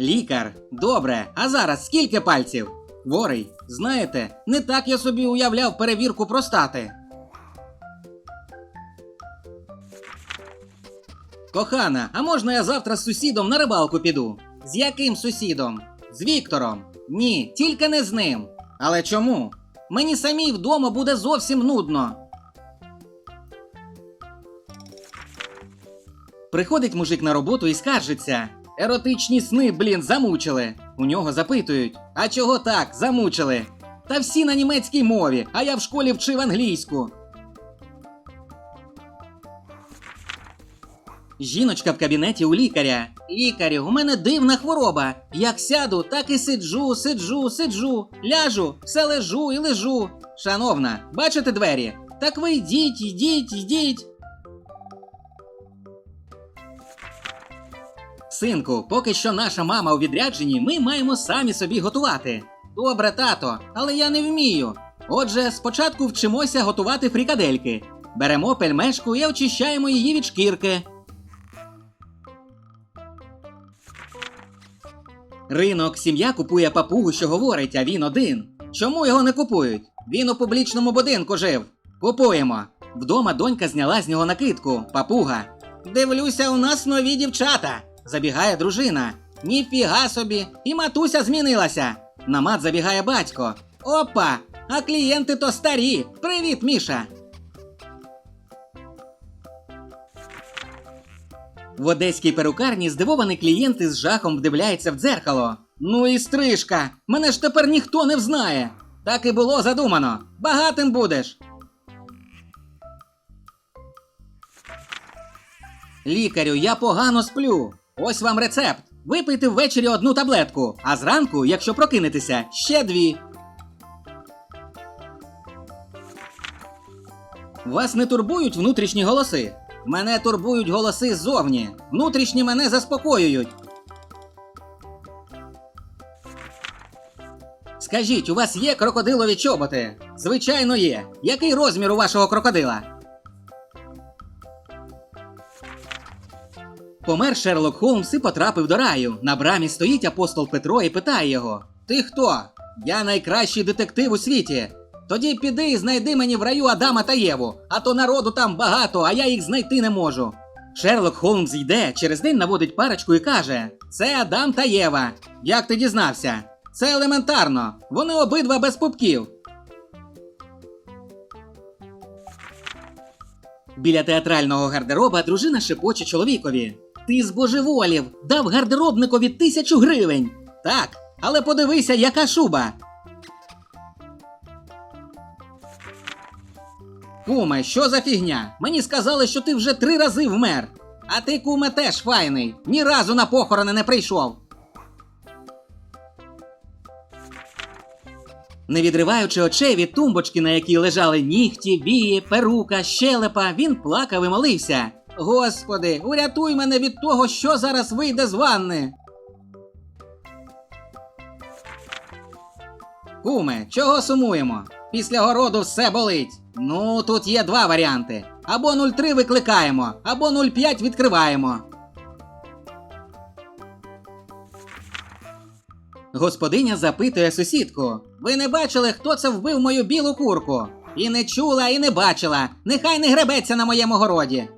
Лікар, добре, а зараз скільки пальців? Хворий, знаєте, не так я собі уявляв перевірку простати. Кохана, а можна я завтра з сусідом на рибалку піду? З яким сусідом? З Віктором. Ні, тільки не з ним. Але чому? Мені самій вдома буде зовсім нудно. Приходить мужик на роботу і скаржиться. Еротичні сни, блін, замучили. У нього запитують: а чого так, замучили? Та всі на німецькій мові, а я в школі вчив англійську. Жіночка в кабінеті у лікаря. Лікарю, у мене дивна хвороба. Як сяду, так і сиджу, сиджу, сиджу, ляжу, все лежу і лежу. Шановна, бачите двері? Так ви йдіть, йдіть, йдіть. Синку, поки що наша мама у відрядженні, ми маємо самі собі готувати. Добре, тато, але я не вмію. Отже, спочатку вчимося готувати фрікадельки. Беремо пельмешку і очищаємо її від шкірки. Ринок, сім'я купує папугу, що говорить, а він один. Чому його не купують? Він у публічному будинку жив. Купуємо. Вдома донька зняла з нього накидку, папуга. Дивлюся, у нас нові дівчата. Забігає дружина. Ніфіга собі, і матуся змінилася. На мат забігає батько. Опа! А клієнти то старі. Привіт, Міша. В одеській перукарні здивований клієнт із жахом вдивляється в дзеркало. Ну і стрижка! Мене ж тепер ніхто не взнає. Так і було задумано. Багатим будеш. Лікарю, я погано сплю. Ось вам рецепт. Випийте ввечері одну таблетку, а зранку, якщо прокинетеся, ще дві. Вас не турбують внутрішні голоси. Мене турбують голоси ззовні. Внутрішні мене заспокоюють. Скажіть, у вас є крокодилові чоботи? Звичайно, є. Який розмір у вашого крокодила? Помер Шерлок Холмс і потрапив до раю. На брамі стоїть апостол Петро і питає його: Ти хто? Я найкращий детектив у світі. Тоді піди і знайди мені в раю Адама та Єву, а то народу там багато, а я їх знайти не можу. Шерлок Холмс йде, через день наводить парочку і каже: Це Адам та Єва. Як ти дізнався? Це елементарно. Вони обидва без пупків. Біля театрального гардероба дружина шепоче чоловікові. Ти збожеволів, дав гардеробникові тисячу гривень. Так, але подивися, яка шуба. Куме, що за фігня? Мені сказали, що ти вже три рази вмер. А ти, куме, теж файний. Ні разу на похорони не прийшов. Не відриваючи очей від тумбочки, на якій лежали нігті, вії, перука, щелепа, він плакав і молився. Господи, урятуй мене від того, що зараз вийде з ванни. Куме, чого сумуємо? Після городу все болить. Ну, тут є два варіанти: або 03 викликаємо, або 05 відкриваємо. Господиня запитує сусідку: Ви не бачили, хто це вбив мою білу курку? І не чула, і не бачила. Нехай не гребеться на моєму городі.